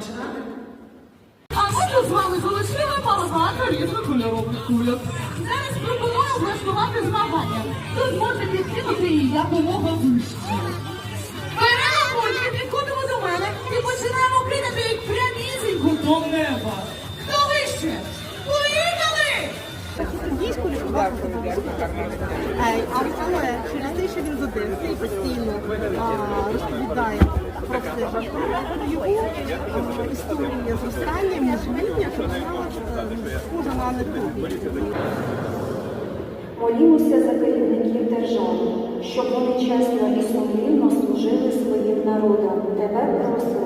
починати? А можна з вами залишили багато різнокольорових кульок. Зараз пропоную влаштувати змагання. Тут можна підкинути її якомога вище. А- Але через те, що він з і постійно розповідає про жартує, його а, історія зростання міжлітня почала схожа на анекдоту. Молімося за керівників держави, щоб вони чесно і сумлінно служили своїм народам. Тебе просимо.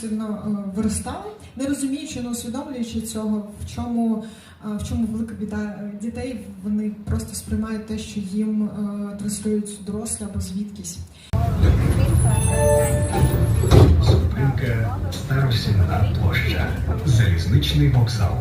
Сильно е, виростали, не розуміючи, не усвідомлюючи цього, в чому, е, в чому велика біда дітей. Вони просто сприймають те, що їм е, транслюють дорослі або звідкись. Зупинка Старосінна площа. Залізничний вокзал.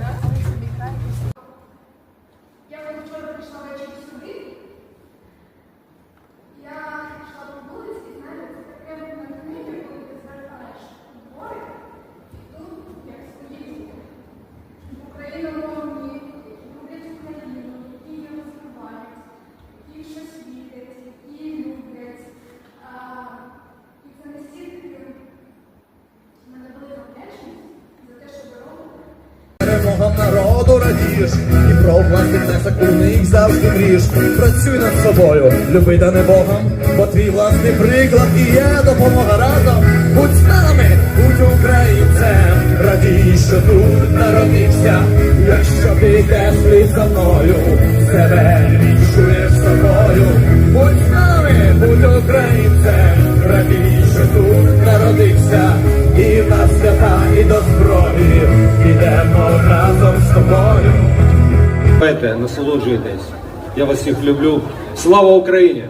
Народу і про власних у завжди мрієш. Працюй над собою, люби дане Богом, бо твій власний приклад і є допомога разом. Будь з нами, будь українцем, радій, що тут народився. Якщо підеш слід за мною, себе відчуєш собою. Тобою. Насолоджуйтесь. Я вас всіх люблю. Слава Україні!